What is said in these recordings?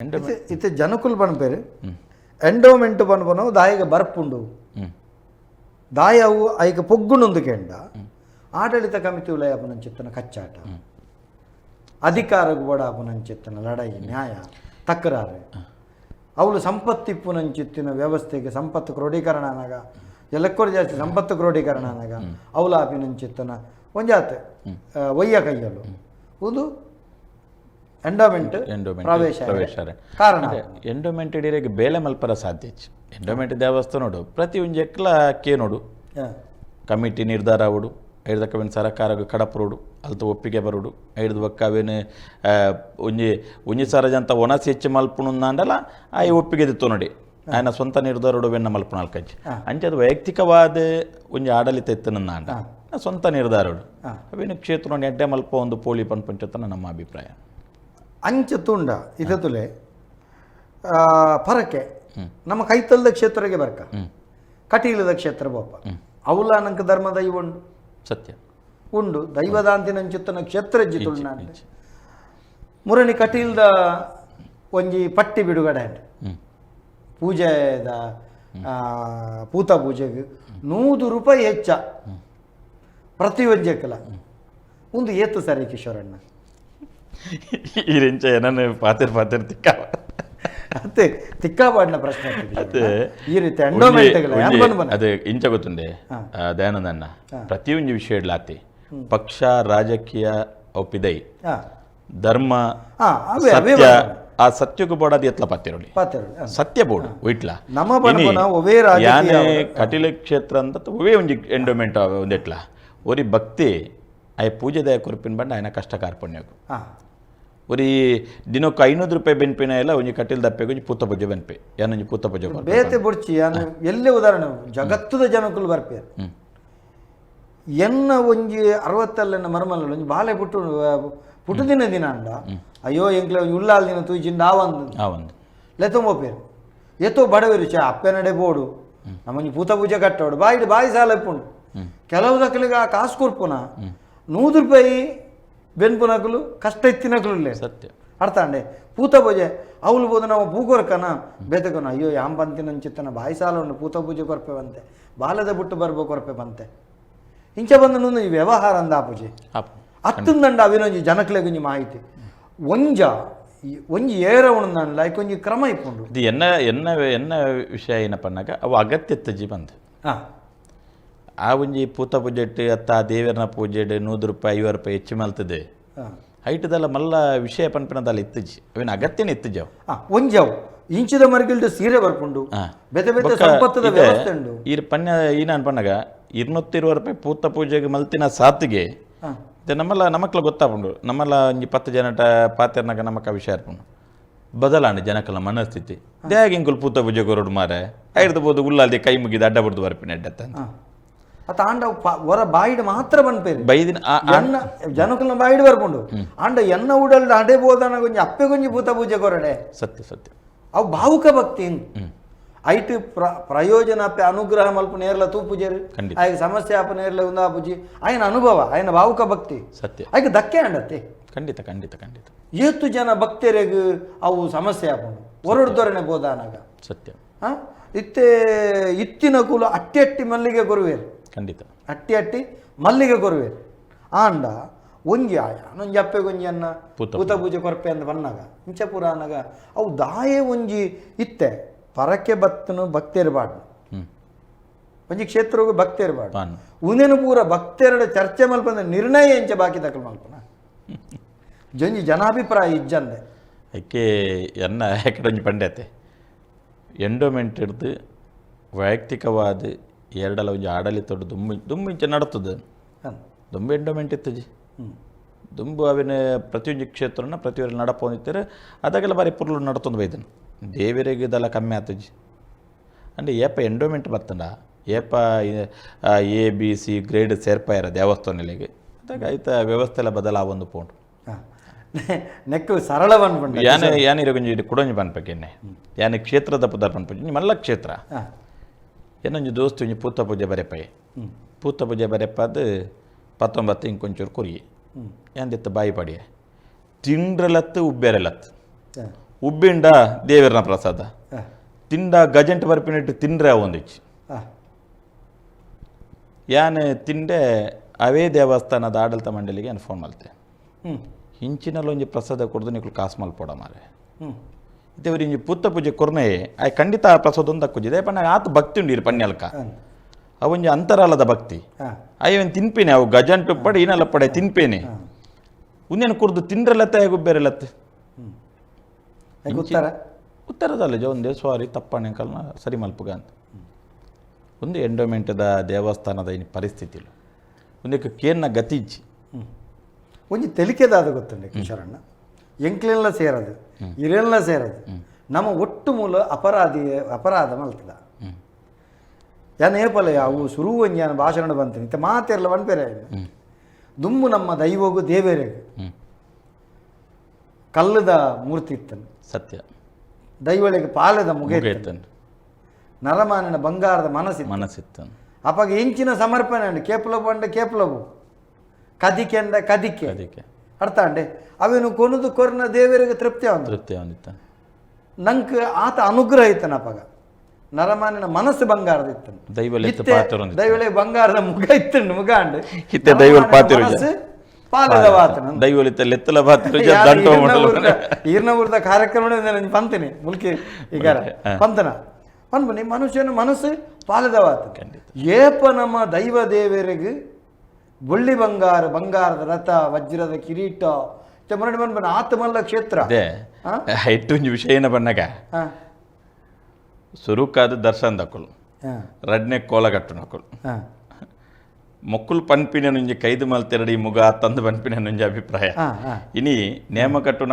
Endowment ಇತ್ತೆ ಇತ್ತೆ ಜನಕುಲು ಪನ್ಪೇರು ಎಂಡೋಮೆಂಟ್ ಪನ್ಪನವು ದಾಯಿಗೆ ಬರ್ಪುಂಡು ಹ್ಮ್ ದಾಯ ಅವು ಐಕ ಪೊಗ್ಗುನೊಂದು ಕೆಂಡ ಆಡಳಿತ ಕಮಿಟಿ ಉಲಯ ಅಪನಂಚಿತ್ತನ ಕಚ್ಚಾಟ ಅಧಿಕಾರಕ್ಕೆ ಬೋಡ ಅಪನಂಚಿತ್ತನ ಲಡಾಯಿ ನ್ಯಾಯ ತಕರಾರು ಅವಳು ಸಂಪತ್ತು ಇಪ್ಪುನಂಚಿತ್ತಿನ ವ್ಯವಸ್ಥೆಗೆ ಸಂಪತ್ತು ಕ್ರೋಢೀಕರಣ ಅನಾಗ ಎಲ್ಲಕ್ಕೋರು ಜಾಸ್ತಿ ಸಂಪತ್ತು ಕ್ರೋಢೀಕರಣ ಅನಾಗ ಅವಳ ಆಪಿನಂಚಿತ್ತನ ಒಂಜಾತೆ ಆ, ಒಯ್ಯ ಕೈಯಲು ಒಂದು ಎಂಡೋಮೆಂಟ್ ಪ್ರವೇಶ ಕಾರಣ ಎಂಡೋಮೆಂಟ್ ಹಿಡಿಯರಿಗೆ ಬೇಲೆ ಮಲ್ಪರ ಸಾಧ್ಯ ಹೆಚ್ಚು. ಎಂಡೋಮೆಂಟ್ ದೇವಸ್ಥಾನ ನೋಡು. ಪ್ರತಿ ಒಂಜಿ ಎಕ್ಲ ಕೇ ನೋಡು ಕಮಿಟಿ ನಿರ್ಧಾರ ಅವಡು ಐಡ್ದಕ್ಕವೇನು ಸರಕಾರ ಕಡಪರುಡು ಅಲ್ತ ಒಪ್ಪಿಗೆ ಬರೋಡು. ಐಡ್ದು ಬಕ್ಕವೇನು ಒಂಜಿ ಒಂಜಿ ಸರಜಂತ ಒಣಸಿ ಹೆಚ್ಚು ಮಲ್ಪುಣ ಅಂಡಲ್ಲ ಒಪ್ಪಿಗೆ ದಿತ್ತು ನೋಡಿ. ಆಯ್ನ ಸ್ವಂತ ನಿರ್ಧಾರಡು ವೆನ್ನ ಮಲ್ಪಣ ಅಲ್ಕಂಚಿ ಅಂಚೆ ಅದು ವೈಯಕ್ತಿಕವಾದ ಒಂದು ಆಡಳಿತ ಇತ್ತನ ಸ್ವಂತ ನಿರ್ಧಾರಡು ಅವೇನು ಕ್ಷೇತ್ರ ಎಡ್ಡೆ ಮಲ್ಪ ಒಂದು ಪೋಳಿ ಪಂಪಂಚತನ ನಮ್ಮ ಅಭಿಪ್ರಾಯ. ಅಂಚ ತುಂಡ ಇದತುಲೆ ಪರಕೆ. ನಮ್ಮ ಕೈತಲ್ದ ಕ್ಷೇತ್ರಗೆ ಬರ್ಕ. ಕಟೀಲದ ಕ್ಷೇತ್ರ ಬೋಪ ಅವಲ ನಂಕ ಧರ್ಮ ದೈವ ಉಂಡು ಸತ್ಯ. ಉಂಡು. ದೈವದಾಂತಿನಂಚುತ್ತನ ಕ್ಷೇತ್ರ ತುಳ್ಳ ಮುರಣಿ ಕಟೀಲ್ದ ಒಂಜಿ ಪಟ್ಟಿ ಬಿಡುಗಡೆ ಪೂಜೆದ ಆ, ಪೂತ ಪೂಜೆಗೆ ನೂರು ರೂಪಾಯಿ ಹೆಚ್ಚ. ಪ್ರತಿ ಒಂಜಕ್ಕಲ ಒಂದು ಏತು ಸರಿ ಕಿಶೋರಣ್ಣ? ಈ ರೆಂಚ ಏನನ್ನ ಪಾತಿರ್ ಪಾತಿರ್ ತಿಕ್ಕ ಅತ್ತೆ ತಿಕ್ಕಾಪಾಡಿನ ಪ್ರಶ್ನೆ ಆಗ್ತದೆ ಅದೇ ಈ ರೀತಿ ಎಂಡೋಮೆಂಟ್ಗಳ ಒಂಜಿ- ಬನ್ ಬನ್ ಅದೇ ಇಂಚ ಗೊತ್ತುಂಡೆ ಹಾ. ಆ, ದಯಾನಂದಣ್ಣ ಹಾ. ಪ್ರತಿಯೊಂದು ವಿಷಯ ಇಡ್ಲಾತಿ ಪಕ್ಷ ರಾಜಕೀಯ ಒಪ್ಪಿದೈ ಹಾ ಧರ್ಮ ಹಾ ಅವೇ ಅವೇ ಸತ್ಯ ಆ ಸತ್ಯಕ್ಕೆ ಬೋಡಾದ ಎತ್ಲ ಪಾತಿರೋಳಿ ಪಾತೆರಡು ಹ. ಸತ್ಯ ಬೋಡು ಇಟ್ಲ ನಮ್ಮ ಬಣ್ಣ ಒವೇ ರಾಜಕೀಯ ಯಾನೆ ಅವರ- ಕಟೀಲ ಕ್ಷೇತ್ರ ಅಂತ ಒವೇ ಒಂಜಿ ಎಂಡೋಮೆಂಟ್ ಒಂದೆಟ್ಲ ಒರಿ ಭಕ್ತಿ ಆಯ ಪೂಜೆ ದಯ ಕೊರ್ಪಿನ ಬಂಡ ಆಯ್ನ ಕಷ್ಟ ಕಾರ್ಪಣ್ಯಕು ಒರಿ ದಿನಕ್ಕೆ ಐನೂರು ರೂಪಾಯಿ ಬೆನ್ಪಿನ ಎಲ್ಲ ಒಂಜಿ ಕಟ್ಟಿಲ್ ದಪ್ಪೆಗೆ ಒಂಜಿ ಪೂತ ಪೂಜೆ ಬೆನ್ಪೆ. ಯಾನೊಂಜಿ ಪೂತ ಪೂಜೆ. ಬೇತೆ ಬುಡ್ಚಿ ಎಲ್ಲೇ ಉದಾಹರಣೆ ಜಗತ್ತದ ಜನಕ್ಕಲು ಬರ್ಪೆ ಎನ್ನ ಒಂಜಿ ಅರವತ್ತಲ್ಲ ಮರ್ಮಲ್ಲ ಒಂಜಿ ಬಾಲೆ ಪುಟ್ಟು ಪುಟ್ಟುದಿನ ದಿನ ಅಂಡ. ಅಯ್ಯೋ ಎಂಕ್ಲೆ ಉಳ್ಳಾಲ್ ದಿನ ತೂಜಿಂದ ಆವಂದು ಆ ಒಂದು. ಲೆತ್ತೊಂಬೋಪೇರು ಎತ್ತೋ ಬಡವರು ಚ ಅಪ್ಪೆ ನಡೆ ಬೋಡು. ನಮ್ಮಂಜಿ ಪೂತ ಪೂಜೆ ಕಟ್ಟೋಡು. ಬಾಯಿ ಬಾಯಿ ಸಾಲ ಇಪ್ಪುಂಡು ಕೆಲವು ದಕ್ಕಲಿಗೆ ಕಾಸ್ ಕೊರ್ಪುನ? ನೂರು ರೂಪಾಯಿ ಬೆನ್ಪುನಕಲು ಕಷ್ಟ ಎತ್ತಿನಕಲು ಇಲ್ಲ ಸತ್ಯ ಅರ್ಥ ಅಂಡೆ ಪೂತ ಪೂಜೆ ಅವಳು ಬೋದು ನಾವು ಭೂಗೋರ್ಕನ ಬೇತಕನ ಅಯ್ಯೋ ಯಾಂ ಬಂತಿನ ಚಿತ್ತನ ಬಾಯಿ ಸಾಲ ಉಂಡು ಪೂತ ಪೂಜೆ ಕೊರಪೆ ಬಂತೆ ಬಾಲದ ಬಿಟ್ಟು ಬರ್ಬೋ ಕೊರಪೆ ಬಂತೆ ಇಂಚ ಬಂದ ನೂನು ಈ ವ್ಯವಹಾರ ಅಂದ ಆ ಪೂಜೆ ಆಪ್. ಹತ್ತಂದಂಡ ಅವಿನೊಂಜಿ ಜನಕ್ಲೆ ಒಂಜಿ ಮಾಹಿತಿ ಒಂಜ ಈ- ಒಂಜಿ ಏರ ಉಣ್ಣ ಲೈಕ್ ಒಂಜಿ ಕ್ರಮ ಇಪ್ಪುಂಡು ಇದು ಎನ್ನ ಎನ್ನ ಎನ್ನ ವಿಷಯ ಏನಪ್ಪ ಅನ್ನಗ ಅವು ಅಗತ್ಯ ತಜ್ಜಿ ಬಂದು ಹಾ ಆ ಒಂಜಿ ಪೂತ ಪೂಜೆ ಇಟ್ಟು ಅತ್ತ ದೇವರನ ಪೂಜೆ ಇಡು ನೂರು ರೂಪಾಯಿ ಐವತ್ತು ರೂಪಾಯಿ ಹೆಚ್ಚು ಮಲ್ತದೆ. ಹೈಟ್ದಲ್ಲ ಮಲ್ಲ ವಿಷಯ ಪನ್ಪಿನದಲ್ಲ ಇತ್ತಜಿ. ಅವೇನು ಅಗತ್ಯನೇ ಇತ್ತಜ್ಜಿ ಅವು. ಒಂಜವು. ಇಂಚಿದ ಮರಿಗಿಲ್ದ ಸೀರೆ ಬರ್ಕೊಂಡು. ಬೆತೆ ಬೆತೆ ಸಂಪತ್ತದ ವ್ಯವಸ್ಥೆ ಉಂಡು. ಈ ಪನ್ಯ ಈ ನಾನು ಪನ್ನಗ ಇರುನೂತ್ತಿರುವ ರೂಪಾಯಿ ಪೂತ ಪೂಜೆಗೆ ಮಲ್ತಿನ ಸಾತಿಗೆ ನಮ್ಮಲ್ಲ ನಮಕ್ಲ ಗೊತ್ತಾಪುಂಡು. ನಮ್ಮಲ್ಲ ಒಂಜಿ ಪತ್ತು ಜನಟ ಪಾತೆರ್ನಾಗ ನಮಕ ವಿಷಯ ಇರ್ಪುಂಡು. ಬದಲಾಣೆ ಜನಕಲ್ಲ ಮನಸ್ಥಿತಿ. ಇಂಕುಲ್ ಪೂತ ಪೂಜೆ ಮಾರ ಮಾರೆ. ಐಡ್ದು ಬೋದು ಉಳ್ಳಾಲ್ದೆ ಕೈ ಮುಗಿದು ಅಡ್ಡ ಬರ್ದು ಬರ್ಪಿನ ಅಡ್ಡತ್ತ ಆಂಡ ಹೊರ ಬಾಯಿಡ್ ಮಾತ್ರ ಬಂದ್ಪೇರು. ಬೈದಿನ ಆ- ಆ- ಎನ್ನ ಜನಕಲ್ನ ಬಾಯಿಡ್ ಬರ್ಕೊಂಡು ಆಂಡ ಎನ್ನ ಉಡಲ್ದ ಅಡೆ ಬೋದನ ಗೊಂಜಿ ಅಪ್ಪೆ ಗೊಂಜಿ ಭೂತ ಪೂಜೆ ಕೊರಡೆ. ಸತ್ಯ ಸತ್ಯ. ಅವು ಭಾವುಕ ಭಕ್ತಿ ಐಟ್ ಪ್ರ ಪ್ರಯೋಜನ ಅಪ್ಪೆ ಅನುಗ್ರಹ ಮಲ್ಪ ನೇರ್ಲ ತೂ ಪೂಜೆರು ಖಂಡಿತ. ಆಯ್ಗ ಸಮಸ್ಯೆ ಅಪ್ಪ ನೇರ್ಲ ಉಂದ ಪೂಜಿ. ಆಯ್ನ ಅನುಭವ ಆಯ್ನ ಭಾವುಕ ಭಕ್ತಿ. ಸತ್ಯ. ಆಯ್ಕೆ ಧಕ್ಕೆ ಅಂಡತ್ತೆ ಖಂಡಿತ ಖಂಡಿತ ಖಂಡಿತ. ಏತು ಜನ ಭಕ್ತರಿಗೆ ಅವು ಸಮಸ್ಯೆ ಆಪುಂಡು ಹೊರಡ್ದೊರೆನೆ ಬೋದಾನಾಗ ಸತ್ಯ. ಹಾ? ಇತ್ತೆ ಇತ್ತಿನ ಕುಲ ಅಟ್ಟಿ ಅಟ್ಟಿ ಮಲ್ಲಿಗೆ ಕೊರುವೇರು ಖಂಡಿತ. ಅಟ್ಟಿ ಅಟ್ಟಿ ಮಲ್ಲಿಗೆ ಕೊರುವೆ. ಆಂಡ ಒಂಜಿ ಆಯ. ಒಂಜಿ ಅಪ್ಪೆ ಅನ್ನ ಪೂತ ಪೂಜೆ ಕೊರಪೆ ಅಂತ ಬನ್ನಾಗ ಇಂಚಪುರ ಪುರಾಣಗ ಅವು ದಾಯೆ ಒಂಜಿ ಇತ್ತೆ. ಪರಕ್ಕೆ ಭಕ್ತನು ಭಕ್ತಿರ್ಬಾರ್ದು ಹ್ಮ್. ಒಂಜಿ ಕ್ಷೇತ್ರಗೂ ಭಕ್ತಿ ಇರಬಾರ್ದು ಉನೇನು ಪೂರ ಭಕ್ತೆರಡ ಚರ್ಚೆ ಮಲ್ಪಂದ ನಿರ್ಣಯ ಎಂಚ ಬಾಕಿ ತಕಲ್ ಮಲ್ಪನ. ಜೊಂಜಿ ಜನಾಭಿಪ್ರಾಯ ಇಜ್ಜಂದೆ. ಅಕ್ಕೆ ಎನ್ನ ಎಕಡೊಂಜಿ ಪಂಡತೆ ಎಂಡೋಮೆಂಟ್ ಹಿಡ್ದು ವೈಯಕ್ತಿಕವಾದ ಎರಡಲ ಒಂಜಿ ಆಡಳಿತ ದುಂಬು ದುಂಬಿಂಚ ನಡತದ. ನಡತದೆ ದುಂಬು ಎಂಡೋಮೆಂಟ್ ಇತ್ತಜಿ. ದುಂಬು ಅವಿನ ಪ್ರತಿಯೊಂದು ಕ್ಷೇತ್ರನ ಪ್ರತಿಯೊಂದು ನಡಪೊಂದಿತ್ತಾರೆ ಅದಾಗೆಲ್ಲ ಬಾರಿ ಪುರ್ಲು ನಡತೊಂದು ಬೈದನು. ದೇವರಿಗೆ ಇದೆಲ್ಲ ಕಮ್ಮಿ ಆತಜಿ. ಅಂದರೆ ಏಪ ಎಂಡೋಮೆಂಟ್ ಬರ್ತಂಡ ಏಪ ಎ ಬಿ ಸಿ ಗ್ರೇಡ್ ಸೇರ್ಪಾಯಿರ ದೇವಸ್ಥಾನಗಳಿಗೆ ಅದಾಗ ಆಯ್ತ ವ್ಯವಸ್ಥೆ ಎಲ್ಲ ಬದಲಾವೊಂದು ಪೋಂಡು. ನೆಕ್ಕು ಸರಳ ಬಂದ್ಬಿಟ್ಟು ಯಾನ ಯಾನಿರೋ ಕೊಂಚ ಕುಡೊಂಜಿ ಪನ್ಪಕ್ಕೆನ್ನೆ ಯಾನ ಕ್ಷೇತ್ರದ ಪದ ಬಂದ್ಬಿಟ್ಟು ಮಲ್ಲ ಕ್ಷೇತ್ರ? ಏನೊಂಜಿ ದೋಸ್ತು ಒಂಜಿ ಪೂತ ಪೂಜೆ ಬರೆಪೈ. ಪೂತ ಪೂಜೆ ಬರೆಪಾದ ಪತ್ತೊಂಬತ್ತು ಇಂಕೊಂಚೂರು ಕೊಂಚೂರು ಹ್ಮ್. ಎಂದಿತ್ತು ಬಾಯಿ ಪಡಿಯ ತಿಂಡ್ರಲತ್ತು ಉಬ್ಬೇರಲತ್ತು. ಉಬ್ಬಿಂಡ ದೇವರನ ಪ್ರಸಾದ. ತಿಂಡ ಗಜೆಂಟ್ ಬರ್ಪಿನಿಟ್ಟು ತಿಂಡ್ರೆ ಒಂದಿಚ್ಚು. ಯಾನ್ ತಿಂಡೆ ಅವೇ ದೇವಸ್ಥಾನದ ಆಡಳಿತ ಮಂಡಳಿಗೆ ನಾನು ಫೋನ್ ಮಾಡ್ತೆ. ಹಿಂಚಿನಲ್ಲಿ ಒಂಜಿ ಪ್ರಸಾದ ಕೊಡ್ದು ನೀವು ಕಾಸು ಮಲ್ಪೋಡ ಮಾರೆ ಹ್ಮ್ ಇದೇವ್ರಿ ಇಂಜಿ ಪುತ್ತ ಪೂಜೆ ಕೊರ್ನೆ ಆಯ್ ಖಂಡಿತ ಪ್ರಸಾದೊಂದು ದಕ್ಕುಜಿದೆ ಪಣ್ಣ ಆತ ಭಕ್ತಿ ಉಂಡಿರಿ ಪಣ್ಯಲ್ಕ ಅವೊಂಜಿ ಅಂತರಾಲದ ಭಕ್ತಿ. ಅಯ್ಯನ್ ತಿನ್ಪೇನೆ ಅವು ಗಜಂಟು ಪಡೆ ಏನಲ್ಲ ಪಡೆ ತಿನ್ಪೇನೆ. ಉಂದೇನು ಕುರ್ದು ತಿಂಡ್ರಲತ್ತೆ ಗುಬ್ಬೇರಲತ್ತೆ ಉತ್ತರ? ಉತ್ತರದಲ್ಲ ಜೋ ಒಂದೇ ಸ್ವಾರಿ ತಪ್ಪಣೆ ಕಲ್ನ ಸರಿ ಮಲ್ಪುಗ ಅಂತ. ಒಂದು ಎಂಡೋಮೆಂಟದ ದೇವಸ್ಥಾನದ ಇನ್ನು ಪರಿಸ್ಥಿತಿಲು ಒಂದಕ್ಕೆ ಕೇನ್ನ ಗತಿಜ್ಜಿ. ಒಂಜಿ ತೆಲಿಕೆದಾದ ಗೊತ್ತುಂಡೆ ಕಿಶೋರಣ್ಣ? ಎಂಕ್ಲೆಲ್ಲ ಸೇರದು ಇರೆಲ್ಲ ಸೇರದು. ನಮ್ಮ ಒಟ್ಟು ಮೂಲ ಅಪರಾಧಿ ಅಪರಾಧ ಮಲ್ತದ. ಯಾನ ಏಪಲ ಅವು ಸುರು ಅಂಜಾನ ಯಾನ ಭಾಷಣ ಬಂತು ಇಂಥ ಮಾತೆಲ್ಲ ಹ್ಮ್. ದುಮ್ಮು ನಮ್ಮ ದೈವಗು ದೇವೇರೆ. ಕಲ್ಲದ ಮೂರ್ತಿ ಇತ್ತನು ಸತ್ಯ. ದೈವಳಿಗೆ ಪಾಲದ ಮುಗ ನರಮಾನನ ಬಂಗಾರದ ಮನಸ್ಸಿ ಮನಸ್ಸಿತ್ತನ್ ಅಪ್ಪಾಗ ಇಂಚಿನ ಸಮರ್ಪಣೆ ಅಂಡ್ ಕೇಪಲ ಬಂಡ ಕೇಪ್ಲಬು ಕದಿಕೆ. ಅಂದ ಕದಿಕೆ. ಅದಕ್ಕೆ ಅರ್ಥ ಅಂಡೆ ಅವೇನು ಕೊನದು ಕೊರನ ದೇವರಿಗೆ ತೃಪ್ತಿ ಅವನು. ತೃಪ್ತಿ ಅವನಿತ್ತ. ನಂಗೆ ಆತ ಅನುಗ್ರಹ ಇತ್ತ ಅಪ್ಪಗ ನರಮಾನಿನ ಮನಸ್ಸು ಬಂಗಾರದ ಇತ್ತು ದೈವ ಲೆತ್ತ ಇತ್ತೆ ಪಾತ್ರ ಒಂದಿತ್ತ. ದೈವಳಿಗೆ ಬಂಗಾರದ ಮುಗ ಇತ್ತು ಮುಗ ಅಂಡು ಇತ್ತೆ ದೈವಲ್ ಪಾತಿರು ಪಾಲದ ವಾತನ. ಲೆತ್ತಲ ಬಾತಿರು ಈರ್ನವರದ ಕಾರ್ಯಕ್ರಮ ನಾನು ಪಂತಿನಿ ಮುಲ್ಕಿ ಈಗ. ಪಂತನ ಪನ್ಬನಿ ಮನುಷ್ಯನ ಮನಸ್ಸು ಪಾಲದವಾತ ಏಪ ನಮ್ಮ ದೈವ ದೇವರಿಗೆ ಬುಳ್ಳಿ ಬಂಗಾರ ಬಂಗಾರದ ರಥ ವಜ್ರದ ಕಿರೀಟ ಮರಡಿ ಬಂದ್ಬನ ಆತ್ಮಲ್ಲ ಕ್ಷೇತ್ರ ಅದೇ ಹಾ? ಇಟ್ಟೊಂಜಿ ವಿಷಯನ ಬಣ್ಣಗ ಹಾ, ಸುರುಕಾದ ದರ್ಶನ್ ದಕ್ಕುಲು ಹಾ, ರಡ್ನೆ ಕೋಲಗಟ್ಟು ನಕುಲು ಹಾ. ಮೊಕ್ಕುಲು ಪನ್ಪಿನ ನುಂಜಿ ಕೈದು ಮಲ್ತೆರಡಿ ಮುಗ ತಂದು ಪನ್ಪಿನ ನುಂಜಿ ಅಭಿಪ್ರಾಯ ಹಾ, ಹಾ, ಇನಿ ನೇಮಕಟ್ಟು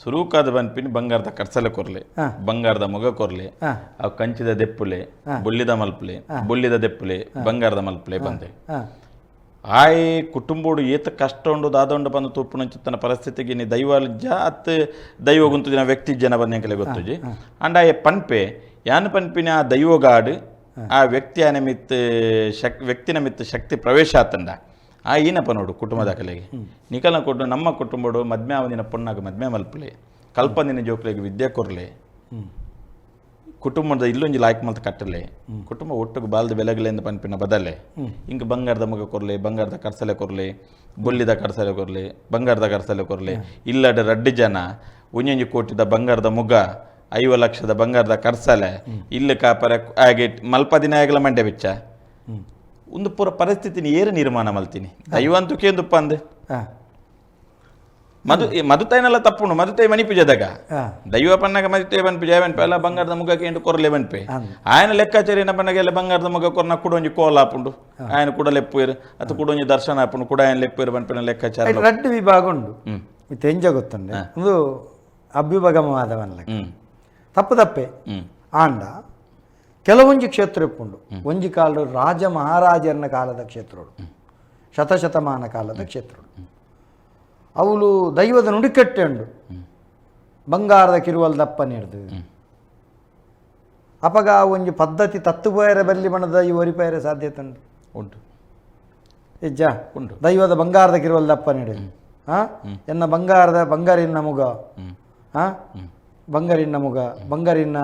ಸುರುಕಾದ ಬನ್ಪಿನಿ ಬಂಗಾರದ ಕರ್ಸಲ ಕೊರ್ಲೆ ಬಂಗಾರದ ಮೊಗ ಕೊರ್ಲೆ ಆ ಅವು ಕಂಚಿದ ದೆಪ್ಪುಲೆ ಬುಳ್ಳಿದ ಮಲ್ಪಲೆ ಬುಳ್ಳಿದ ದೆಪ್ಪುಲೆ ಬಂಗಾರದ ಮಲ್ಪಲೆ ಬಂದೆ. ಆಯ್ ಕುಟುಂಬೋಡು ಏತ ಕಷ್ಟ ಉಂಡು ದಾದೊಂಡು ಬಂದು ತೂಪುನ ಚಿತ್ತನ ಪರಿಸ್ಥಿತಿಗೆ ನೀ ದೈವ ಅತ್ ದೈವ ಗುಂತು ದಿನ ವ್ಯಕ್ತಿ ಜನ ಬಂದಂಕಲೆ ಗೊತ್ತುಜಿ ಅಂಡ್ ಆಯ್ ಪನ್ಪೆ ಯಾನ್ ಪನ್ಪಿನ ಆ ದೈವಗಾಡು ಆ ವ್ಯಕ್ತಿಯ ನಿಮಿತ್ತ ಶಕ್ ವ್ಯಕ್ತಿ ನಿಮಿತ್ತ ಶಕ್ತಿ ಪ್ರವೇಶ ಆತಂಡ ಆ ಏನಪ್ಪ ನೋಡು ಕುಟುಂಬ ದಾಖಲೆಗೆ? ನಿಖಲನ ಕೊಟ್ಟು ನಮ್ಮ ಕುಟುಂಬಡು ಮದ್ಮೆ ಅವನಿನ ಪೊಣ್ಣಾಗ ಮದ್ಮೆ ಮಲ್ಪಲೆ. ಕಲ್ಪನಿನ ಜೋಕ್ಲೆಗೆ ವಿದ್ಯೆ ಕೊರ್ಲೆ. ಕುಟುಂಬದ ಇಲ್ಲೊಂಜಿ ಲಾಯ್ಕ್ ಮಲ್ತ ಕಟ್ಟಲೆ ಕುಟುಂಬ ಒಟ್ಟಿಗೆ ಬಾಲ್ದ ಬೆಲೆಗಳಿಂದ ಪನ್ಪಿನ ಬದಲೆ ಹಿಂಗ ಬಂಗಾರದ ಮಗ ಕೊರ್ಲೆ ಬಂಗಾರದ ಕರ್ಸಲೆ ಕೊರ್ಲೆ ಬೊಲ್ಲಿದ ಕರ್ಸಲೆ ಕೊರ್ಲೆ ಬಂಗಾರದ ಕರ್ಸಲೆ ಕೊರ್ಲೆ. ಇಲ್ಲಡ ರಡ್ಡಿ ಜನ ಒಂಜೊಂಜಿ ಕೋಟಿದ ಬಂಗಾರದ ಮುಗ ಐವ ಲಕ್ಷದ ಬಂಗಾರದ ಕರ್ಸಲೆ ಇಲ್ಲ ಕಾಪರ ಹಾಗೆ ಮಲ್ಪ ದಿನ ಆಗಲ ಮಂಡ್ಯ ಬಿಚ್ಚ. ಒಂದು ಪೂರ ಪರಿಸ್ಥಿತಿನ ಏರು ನಿರ್ಮಾಣ ಮಲ್ತೀನಿ ದೈವಂತುಕೇಂದು ಪಂದ್ ಮದು ಮದುತೈನೆಲ್ಲ ತಪ್ಪುಂಡು ಮದುತೈ ಮನಿ ಪೂಜೆದಾಗ ದೈವ ಪನ್ನಾಗ ಮದುತೈ ಬನ್ ಪೂಜೆ ಬನ್ ಎಲ್ಲ ಬಂಗಾರದ ಮುಖಕ್ಕೆ ಏನು ಕೊರಲೆ ಬನ್ ಪೇ ಆಯನ ಲೆಕ್ಕಾಚಾರ ಏನ ಪನ್ನಾಗ ಎಲ್ಲ ಬಂಗಾರದ ಮುಖ ಕೊರ್ನ ಕುಡೊಂಜಿ ಕೋಲ ಹಾಪುಂಡು ಆಯನ ಕೂಡ ಲೆಪ್ಪುಯಿರು ಅತ ಕುಡೊಂಜಿ ದರ್ಶನ ಹಾಪುಂಡು ಕೂಡ ಆಯನ ಲೆಪ್ಪುಯಿರು ಬನ್ ಪೇನ ಲೆಕ್ಕಾಚಾರ ರಡ್ಡು ವಿಭಾಗ ಉಂಡು ಇತ್ತೆಂಜ ಎಂಜ ಗೊತ್ತುಂಡೆ ಒಂದು ಅಭ್ಯುಭಗಮವಾದವನ್ನ ತಪ್ಪು ತಪ್ಪೆ ಆಂಡ ಕೆಲವೊಂಜಿ ಕ್ಷೇತ್ರ ಇಪ್ಪುಂಡು ಒಂಜಿ ಕಾಲ ರಾಜ ಮಹಾರಾಜರನ ಕಾಲದ ಕ್ಷೇತ್ರಗಳು ಶತಶತಮಾನ ಕಾಲದ ಕ್ಷೇತ್ರಗಳು ಅವಳು ದೈವದ ನುಡಿಕಟ್ಟೆ ಉಂಡು ಬಂಗಾರದ ಕಿರುವಲ್ ದಪ್ಪ ನೀಡ್ದು. ಅಪಗ ಒಂಜಿ ಪದ್ಧತಿ ತತ್ತು ಪೋಯರ ಬಲ್ಲಿ ಬಣ್ಣದ ಈ ಒರಿಪಾಯರ ಸಾಧ್ಯತೆ ಉಂಟು. ಉಂಟು ಇಜ್ಜ ಉಂಟು. ದೈವದ ಬಂಗಾರದ ಕಿರುವಲ್ ದಪ್ಪ ನೀಡು ಹಾ? ಎನ್ನ ಬಂಗಾರದ ಬಂಗಾರಿನ ಮುಗ. ಹಾ? ಬಂಗಾರಿನ ಮುಗ. ಬಂಗಾರಿನ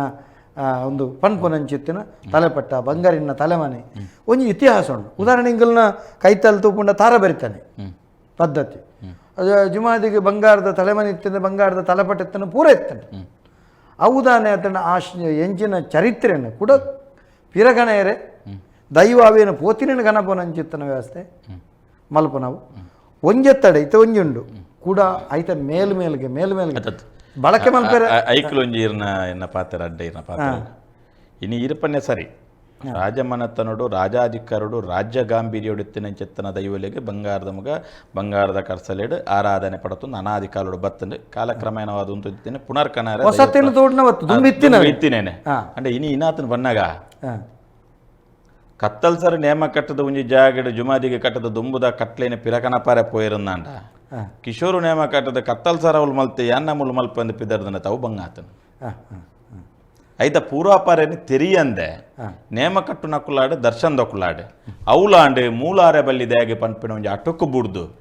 ಆ, ಒಂದು ಪನ್ಪುನಂಚಿತ್ತಿನ ತಲೆಪಟ್ಟ ಬಂಗಾರಿನ ತಲೆಮನೆ. ಒಂಜಿ ಇತಿಹಾಸ ಉಂಟು. ಉದಾಹರಣೆ ಇಂಗಲ್ನ ಕೈತಲ್ ತೂಪುಂಡ ತಾರ ಬರಿತಾನೆ. ಪದ್ಧತಿ. ಅದು ಜುಮಾದಿಗೆ ಬಂಗಾರದ ತಲೆಮನೆ ಇತ್ತಿನ ಬಂಗಾರದ ತಲೆಪಟ್ಟ ಇತ್ತನ ಪೂರ ಇತ್ತಾನೆ ಅವುದಾನೆ ಆತನ ಆ ಎಂಜಿನ ಎಂಚಿನ ಚರಿತ್ರೆಯನ್ನು ಕೂಡ ಪಿರಗಣೆಯರೆ ದೈವಾವೇನ ಪೋತಿನ ಗಣಪನಂಚಿತ್ತನ ವ್ಯವಸ್ಥೆ. ಮಲ್ಪ ನಾವು ಒಂಜೆತ್ತಡೆ ಇತ ಒಂಜುಂಡು. ಕೂಡ ಐತ ಮೇಲ್ಮೇಲ್ಗೆ ಮೇಲ್ಮೇಲ್ಗೆ ಮೇಲ್ ಮೇಲ್ಗೆ. ಅತ್ತತ್. ಬಳಕೆ ಮಲ್ಪೆರೆ ಐಕ್ಲೊಂಜಿ ಇರ್ನ ಎನ್ನ ಪಾತ್ರ ಅಡ್ಡ ಇರ್ನ ಪಾತ್ರ. ಇನಿ ಇರುಪನ್ನೆ ಸರಿ. ರಾಜಮನತನೋಡು ರಾಜಾಧಿಕಾರಡು ರಾಜ್ಯ ಗಾಂಭೀರ್ಯೋಡಿತ್ತಿನ ಚೆತ್ತನ ದೈವಲೆಗೆ ಬಂಗಾರದ ಮುಗ ಬಂಗಾರದ ಕರ್ಸಲೆಡು ಆರಾಧನೆ ಪಡತೊಂದು ಅನಾದಿಕಾಲುಡು ಬತ್ತಂಡು ಕಾಲಕ್ರಮೇಣವಾದ ಒಂದು ಇತ್ತಿನ ಪುನರ್ಕನಾರ ಇತ್ತಿನೇನೆ. ಅಂದ್ರೆ ಇನಿ ಇನಾತನ ಬನ್ನಾಗ ಹಾ. ಕತ್ತಲ್ ಸರ್ ನೇಮ ಕಟ್ಟದ ಒಂಜಿ ಜಾಗಡು ಜುಮಾದಿಗೆ ಕಟ್ಟದ ದುಂಬುದ ಕಟ್ಲೇನೆ ಪಿರಕನಪಾರೆ ಪೋಯಿರಂದಾಂಡ. ಕಿಶೋರು ನೇಮ ಕಟ್ಟದ ಕತ್ತಲ್ ಸರ ಉಲ್ ಮಲ್ತೆ ಯಾನ್ನ ಮುಲ್ ಮಲ್ಪ ಅಂದ ಪಿದರ್ದನ ತಾವು ಬಂಗಾತನ. ಹಾ, ಹಾ, ಹಾ. ಐತ ಪೂರ್ವಾಪಾರని ತೆರಿಯಂದೆ ನೇಮಕಟ್ಟು ನೇಮ ಕಟ್ಟು ನಕ್ಕುಲಾಡು ದರ್ಶನ್ ದೊಕ್ಕುಲಾಡೆ ಅವುಲಾಂಡೆ ಮೂಲಾರೆ ಬಲ್ಲಿದಾಗೆ ಪನ್ಪಿನ ಒಂಜಿ ಅಟುಕು ಬುಡ್ದು.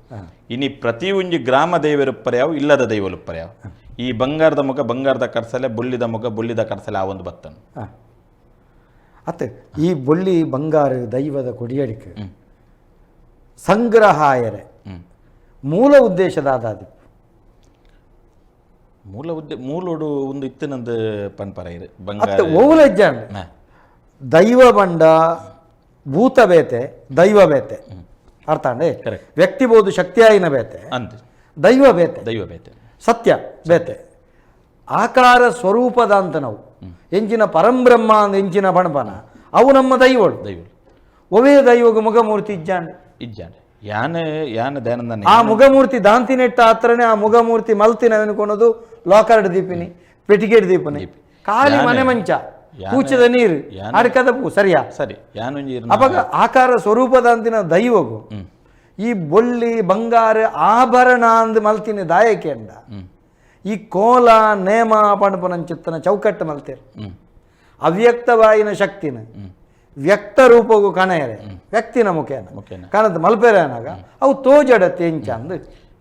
ಇನಿ ಪ್ರತಿ ಒಂಜಿ ಗ್ರಾಮ ದೈವರುಪ್ಪರ್ಯಾವು ಇಲ್ಲದ ದೈವಲುಪ್ಪರ್ಯಾವು ಈ ಬಂಗಾರದ ಮುಖ ಬಂಗಾರದ ಕರ್ಸಲೆ ಬುಳ್ಳಿದ ಮುಖ ಬುಳ್ಳಿದ ಕರ್ಸಲೆ ಆ ಒಂದು ಬತ್ತನು. ಅತ್ತೆ ಈ ಬೊಳ್ಳಿ ಬಂಗಾರ ದೈವದ ಕೊಡಿಯಡಿಕೆ. ಸಂಗ್ರಹಾಯರೆ. ಮೂಲ ಉದ್ದೇಶದ ಆದಾದಿ ಮೂಲ ಉದ್ದ ಮೂಲೋಡು ಒಂದು ಇತ್ತಿನಂದು ಪನ್ಪರ ಇರು ಬಂಗಾರ ಓವುಲೆಜ್ಜಾಂಡ್ ಹಾ. ದೈವ ಬಂಡ ಭೂತ ಬೇತೆ ದೈವ ಬೇತೆ. ಅರ್ಥ ಅಂಡೆ Correct. ವ್ಯಕ್ತಿ ಬೋದು ಶಕ್ತಿಯಾಯಿನ ಬೇತೆ. ಅಂತ. ದೈವ ಬೇತೆ. ದೈವ ಬೇತೆ. ಸತ್ಯ ಬೇತೆ. ಆಕಾರ ಸ್ವರೂಪದ ಅಂತ ನಾವು ಎಂಚಿನ ಪರಂಬ್ರಹ್ಮ ಅಂದ ಎಂಚಿನ ಬಣಬನ ಅವು ನಮ್ಮ ದೈವಳು ದೈವಳು ಒವೇ ದೈವಗ ಮುಖಮೂರ್ತಿ ಇಜ್ಜಾಂಡ್. ಇಜ್ಜಾಂಡೆ. ಯಾನ ಯಾನ ದಯಾನಂದನ ಆ ಮುಖಮೂರ್ತಿ ದಾಂತಿನೆಟ್ಟ ಹತ್ರನೇ ಆ ಮುಗಮೂರ್ತಿ ಮಲ್ತಿ ಅನ್ಕೊಳೋದು ಲೋಕರ್ಡ್ ದೀಪಿನಿ ಪೆಟಿಗೆಡ್ ದೀಪನಿ. ಖಾಲಿ ಮನೆ ಮಂಚ ಕೂಚದ ನೀರು ಅಡಕದ ಪೂ ಸರಿಯಾ? ಸರಿ ಯಾನೊಂಜಿ ಅವಾಗ ಆಕಾರ ಸ್ವರೂಪದ ಅಂತಿನ ದೈವಗು ಈ ಬೊಳ್ಳಿ ಬಂಗಾರ ಆಭರಣ ಅಂದ್ ಮಲ್ತಿನ ದಾಯಕೆ ಅಂಡ ಈ ಕೋಲ ನೇಮ ಪಣಪನ ಚಿತ್ತನ ಚೌಕಟ್ಟು ಮಲ್ತೇರು. ಅವ್ಯಕ್ತವಾಯಿನ ಶಕ್ತಿನ. ವ್ಯಕ್ತ ರೂಪಗೂ ಕಣೆಯರೆ ವ್ಯಕ್ತಿನ ಮುಖೇನ. ಕಾಣದ ಮಲ್ಪೆರೆ ಅನಾಗ ಅವು ತೋಜಡ ತೆಂಚ ಅಂದ್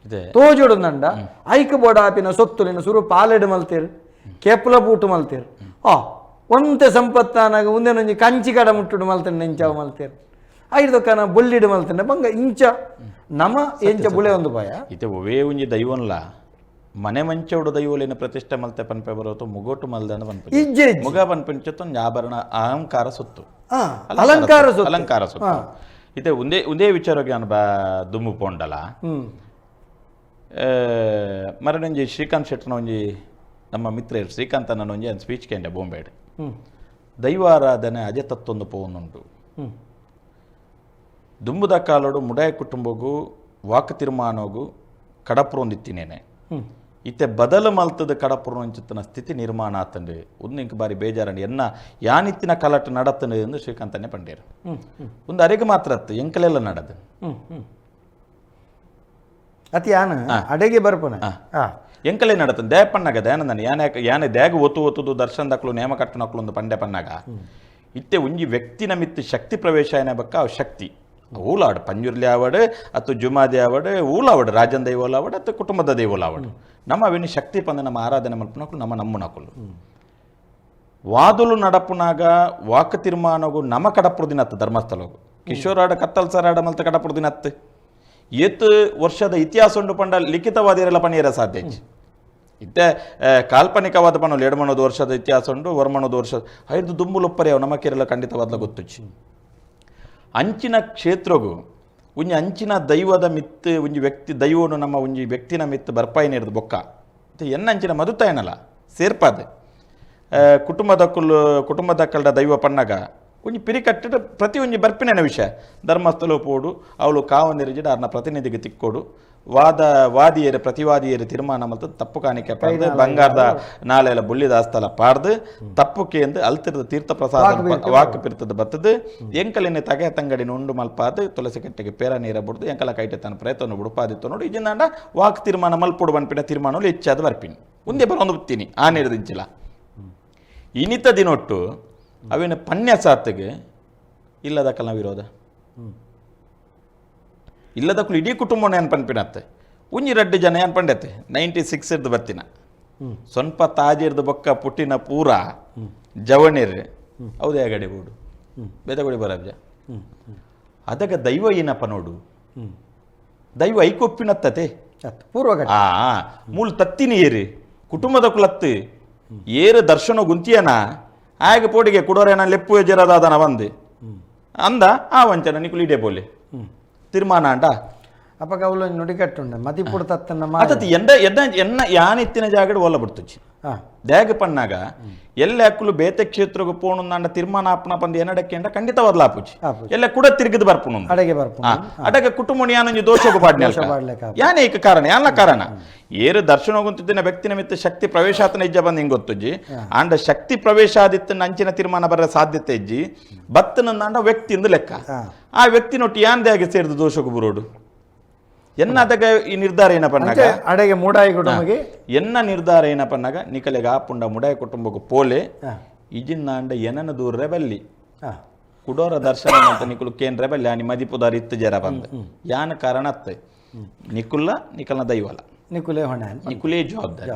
ಇದೆ. ತೋಜೊಡು ನಂಡ ಐಕ ಬೋಡಾಪಿನ ಸೊತ್ತುಲಿನ ಸುರು ಪಾಲೆಡ್ ಮಲ್ತೆರ್ ಕೆಪ್ಲ ಬೂಟು ಮಲ್ತೆರ್. ಆ ಒಂತೆ ಸಂಪತ್ತಾನಾಗ ಒಂದೇನೊಂಜಿ ಕಂಚಿ ಕಡ ಮುಟ್ಟುಡು ಮಲ್ತೇನೆ ನೆಂಚ ಮಲ್ತೀರ್. ಐದು ಕಣ ಬುಲ್ಲಿಡು ಮಲ್ತೇನೆ ಬಂಗ ಇಂಚ. ನಮ ಎಂಚ ಬುಳೆ ಒಂದು ಭಯ ಇತ್ತೆ ಒವೇ ಉಂಜಿ ದೈವನ್ಲ ಮನೆ ಮಂಚೋಡು ದೈವಲಿನ ಪ್ರತಿಷ್ಠೆ ಮಲ್ತೆ ಪನ್ಪೆ ಬರೋತು ಮುಗೋಟು ಮಲ್ದನ ಪನ್ಪೆ. ಮುಗ ಪನ್ಪಂಚತ್ತು ಆಭರಣ ಅಹಂಕಾರ ಸೊತ್ತು. ಅಲಂಕಾರ ಸೊತ್ತು. ಸೊತ್ತು. ಅಲಂಕಾರ. ಸೊತ್ತು. ಇತ್ತೆ ಒಂದೇ ಒಂದೇ ವಿಚಾರಕ್ಕೆ ನಾನು ಬಾ ದುಮ್ಮು ಪೋಂಡಲ ಹ್ಮ್. ಒಂಜಿ ಶ್ರೀಕಾಂತ್ ಶೆಟ್ಟನ ಒಂಜಿ ನಮ್ಮ ಮಿತ್ರ ಶ್ರೀಕಾಂತ್ ಅನ್ನ ಒಂಜಿ ಒಂದು ಸ್ಪೀಚ್ ಕೇಂಡೆ ಬೊಂಬೇಡ್. ಹ್ಮ್. ದೈವಾರಾಧನೆ ಅಜೆ ತತ್ತೊಂದು ಪೋವೊಂದುಂಟು. ಹ್ಮ್. ದುಂಬುದ ಕಾಲೋಡು ಮುಡಾಯ ಕುಟುಂಬಗೂ ವಾಕ್ ತಿರ್ಮಾನೋಗು ಕಡಪ್ರೊಂದಿತ್ತಿನೇನೆ ಹ್ಮ್. ಇತ್ತೆ ಬದಲು ಮಲ್ತದ ಕಡಪುರೊಂಚಿತ್ತಿನ ಸ್ಥಿತಿ ನಿರ್ಮಾಣ ಆತಂಡು ಒಂದು ಇಂಕ ಬಾರಿ ಬೇಜಾರಂಡು ಎನ್ನ ಯಾನಿತ್ತಿನ ಕಲಟ ನಡತ್ತಂಡು ಎಂದು ಶ್ರೀಕಾಂತನೇ ಪಂಡೇರು. ಒಂದು ಅರೆಗೆ ಮಾತ್ರ ಅತ್ತು ಎಂಕಲೆಲ್ಲ ನಡದು. ಅತಿ ಯಾನ ಅಡೆಗೆ ಬರ್ಪನ? ಎಂಕಲೆ ನಡತನ್ ದೇ ಪಣ್ಣಾಗ ದಯಾನಂದನ ಯಾನೆ ಯಾನೆ ದ್ಯಾಗ ಒತ್ತು ಒತ್ತುದು ದರ್ಶನ ದಕ್ಲು ನೇಮ ಕಟ್ಟು ನಕ್ಲು ಒಂದು ಪಂಡೆ ಪಣ್ಣಾಗ. ಇತ್ತೆ ಒಂಜಿ ವ್ಯಕ್ತಿ ನಮಿತ್ತು ಶಕ್ತಿ ಪ್ರವೇಶ ಏನೇ ಬಕ್ಕ ಅವು ಶಕ್ತಿ. ಊಲಾವಡ್ ಪಂಜುರ್ಲಿ ಆವಡ್ ಅತ್ತು ಜುಮಾದಿ ಆವಡ್, ಊಲಾವಡ್, ರಾಜನ್ ದೈವೋಲ ಆವಡ್ ಅತ್ತು ಕುಟುಂಬದ ದೈವೋಲ ಆವಡ್. ನಮ್ಮ ಅವಿನ ಶಕ್ತಿ ಪಂದ ನಮ್ಮ ಆರಾಧನೆ ಮಲ್ಪನಕು ನಮ್ಮ ನಮ್ಮ ನಕುಲು ವಾದುಲು ನಡಪುನಾಗ ವಾಕ್ ತೀರ್ಮಾನಗು ನಮ್ಮ ಕಡಪುರದಿನ ಅತ್ತು ಧರ್ಮಸ್ಥಳಗು. ಕಿಶೋರಾಡ ಕತ್ತಲ್ ಸರಾಡ ಮಲ್ತ ಕಡಪುರದಿನ ಅತ್ತ ಏತ್ ವರ್ಷದ ಇತಿಹಾಸ ಉಂಡು ಪಂಡ ಲಿಖಿತವಾದಿರಲ್ಲ ಪಣಿಯರ ಸಾಧ್ಯ. ಇತ್ತೆ ಕಾಲ್ಪನಿಕವಾದ ಪಣಲು ಎಡಮಣದ ವರ್ಷದ ಇತಿಹಾಸ ಉಂಡು ವರ್ಮಣದ ವರ್ಷ, ಐದು ದುಂಬುಲೊಪ್ಪರೆ ನಮ್ಮ ಕೇರಳ ಖಂಡಿತವಾದ್ಲ ಗೊತ್ತುಚ್ಚಿ. ಅಂಚಿನ ಕ್ಷೇತ್ರಗೂ ಒಂಜಿ ಅಂಚಿನ ದೈವದ ಮಿತ್ ಒಂಜಿ ವ್ಯಕ್ತಿ, ದೈವನು ನಮ್ಮ ಒಂಜಿ ವ್ಯಕ್ತಿನ ಮಿತ್ ಬರ್ಪಾಯಿನಿರ್ದು ಬೊಕ್ಕ. ಮತ್ತೆ ಎನ್ನ ಅಂಚಿನ ಮದುತಾಯನಲ್ಲ ಸೇರ್ಪಾದೆ ಕುಟುಂಬದ ಕುಟುಂಬದಕ್ಕಲ್ಡ ದೈವ ಪನ್ನಗ ಒಂಜಿ ಪಿರಿ ಕಟ್ಟಿದ ಪ್ರತಿ ಒಂಜಿ ಬರ್ಪಿನ ವಿಷಯ. ಧರ್ಮಸ್ಥಳ ಪೋಡು ಅವಳು ಕಾವನಿರಿಜಿಡ ಅರ್ನ ಪ್ರತಿನಿಧಿಗೆ ತಿಕ್ಕೋಡು. ವಾದ ವಾದಿಯರ ಪ್ರತಿವಾದಿಯರ ತೀರ್ಮಾನ ಮತ್ತು ತಪ್ಪು ಕಾಣಿಕೆ ಪಾಡ್ದು ಬಂಗಾರದ ನಾಳೆಲ್ಲ ಬುಳ್ಳಿದ ಸ್ಥಳ ಪಾಡ್ದು ತಪ್ಪು ಕೇಂದು ಅಲ್ತಿರದ ತೀರ್ಥ ಪ್ರಸಾದ ವಾಕ್ ಪಿರ್ತದ ಬತ್ತದು. ಎಂಕಲಿನ ತಗೆ ತಂಗಡಿ ಉಂಡು ಮಲ್ಪಾದು ತುಳಸಿ ಕಟ್ಟೆಗೆ ಪೇರ ನೀರ ಬಿಡ್ದು ಎಂಕಲ ಕೈಟೆ ತನ್ನ ಪ್ರಯತ್ನ ಬಿಡುಪಾದಿತ್ತು ನೋಡಿ. ಇಜಿಂದಾಂಡ ವಾಕ್ ತೀರ್ಮಾನ ಮಲ್ಪುಡು ಬನ್ಪಿನ ತೀರ್ಮಾನಗಳು ಹೆಚ್ಚಾದ ಬರ್ಪಿನಿ. ಒಂದೇ ಬರೋದು ಒಂದು ಆ ನೀರದಿಂಚಿಲ್ಲ ಇನಿತ ದಿನೊಟ್ಟು ಅವಿನ ಪನ್ಯ ಸಾತ್ಗೆ ನಾವು ವಿರೋಧ. ಇಲ್ಲದಕ್ಕೂ ಇಡೀ ಕುಟುಂಬ ನೆನ್ಪನ್ಪಿನತ್ತೆ ಉಂಜಿ ರಡ್ಡು ಜನ ಏನು ಪಂಡತ್ತೆ ನೈಂಟಿ ಸಿಕ್ಸ್ ಇರ್ದು ಬರ್ತಿನ ಸ್ವಲ್ಪ ತಾಜಿರ್ದು ಬೊಕ್ಕ ಪುಟ್ಟಿನ ಪೂರ ಜವಣಿರ್ ಹೌದೇ ಗಡಿ ಬೋಡು. ಬೇದಗುಡಿ ಬರಬ್ಜ ಅದಕ್ಕೆ ದೈವ ಏನಪ್ಪ ನೋಡು? ದೈವ ಐಕೊಪ್ಪಿನತ್ತತೆ. ಪೂರ್ವ ಹಾ ಆ ಮೂಲ್ ತತ್ತಿನ ಏರಿ. ಕುಟುಂಬದ ಕುಲತ್ತು. ಏರು ದರ್ಶನ ಗುಂತಿಯನ? ಆಗ ಪೋಡಿಗೆ ಕುಡೋರೇನ ಲೆಪ್ಪು ಜರದಾದನ ಬಂದು. ಅಂದ ಆ ವಂಚನ ನಿಕುಲು ಇಡೇ ಬೋಲೆ. ಹ್ಮ್. ತೀರ್ಮಾನ ಅಂಡ. ನುಡಿಗಟ್ಟುಂಡ ತತ್ತನ ತತ್ತನ್ನ ಅತತಿ ಎಂದ ಎದ ಎನ್ನ ಯಾನಿತ್ತಿನ ಜಾಗಡ್ ಒಲ್ಲ ಬಿಡ್ತುಚ್ಚಿ ಹಾ. ದ್ಯಾಗ ಪಣ್ಣಾಗ ಎಲ್ಲ ಅಕ್ಕಲು ಬೇತೆ ಕ್ಷೇತ್ರಕ್ಕೆ ಪೋಣು ಅಂಡ ತೀರ್ಮಾನ ಆಪಣ ಬಂದು ಎನ್ನಡಕ್ಕೆ ಅಂಡ ಖಂಡಿತ ಆಪುಜಿ. ಎಲ್ಲ ಕೂಡ ತಿರುಗಿದು ಬರ್ಪುನು ಅಡಗೆ ಬರ್ಪು ಅಡಗ ಕುಟುಂಬ ಯಾನೊಂಜಿ ದೋಷಕ್ಕೆ ಪಾಡ್ನೆ. ಯಾನೇ ಏಕ ಕಾರಣ ಯಾನ ಕಾರಣ? ಏರು ದರ್ಶನ ಹೋಗುತ್ತಿದ್ದಿನ ವ್ಯಕ್ತಿ ನಿಮಿತ್ತ ಶಕ್ತಿ ಪ್ರವೇಶಾತನ ಇಜ್ಜ ಬಂದು ಹಿಂಗೆ ಗೊತ್ತುಜ್ಜಿ. ಆಂಡ ಶಕ್ತಿ ಪ್ರವೇಶ ಆದಿತ್ತನ ಅಂಚಿನ ತೀರ್ಮಾನ ಬರ ಸಾಧ್ಯತೆ ಇಜ್ಜಿ. ಬತ್ತನಂದಾಂಡ ವ್ಯಕ್ತಿ ವ್ಯಕ್ತಿಯಿಂದ ಲೆಕ್ಕ. ಆ ವ್ಯಕ್ತಿನೊಟ್ಟು ಆಗಿ ಸೇರಿದ ದೋಷಕ್ಕೆ ಬರೋಡು? ಎನ್ನ ತಗ ಈ ನಿರ್ಧಾರ ಏನಪ್ಪ ಅಡಿಗೆ ಮೂಡಾಯಿ ಕುಟುಂಬಗೆ ಎನ್ನ ನಿರ್ಧಾರ ಏನಪ್ಪ ಅನ್ನಗ ನಿಕಲೆಗ ಆಪುಂಡ ಮುಡಾಯ ಕುಟುಂಬಕ್ಕೆ ಪೋಲೆ ಹಾ. ಎನನ ದೂರ ರೆಬೆಲ್ಲಿ. ಹಾಂ. ಕುಡೋರ ದರ್ಶನ ಅಂತ ನಿಕುಲು ಕೇನ್ ರೆಬೆಲ್ಲಿ ಆನಿ ಮದಿಪುದಾರ ಇತ್ತು ಜರ ಬಂದ. ಯಾನ ಕಾರಣ ಅತ್ತೆ? ನಿಕುಲ್ಲ ನಿಕಲ್ನ ದೈವಲ. ನಿಕುಲೇ ಹೊಣೆ ನಿಕುಲೇ ಜವಾಬ್ದಾರಿ.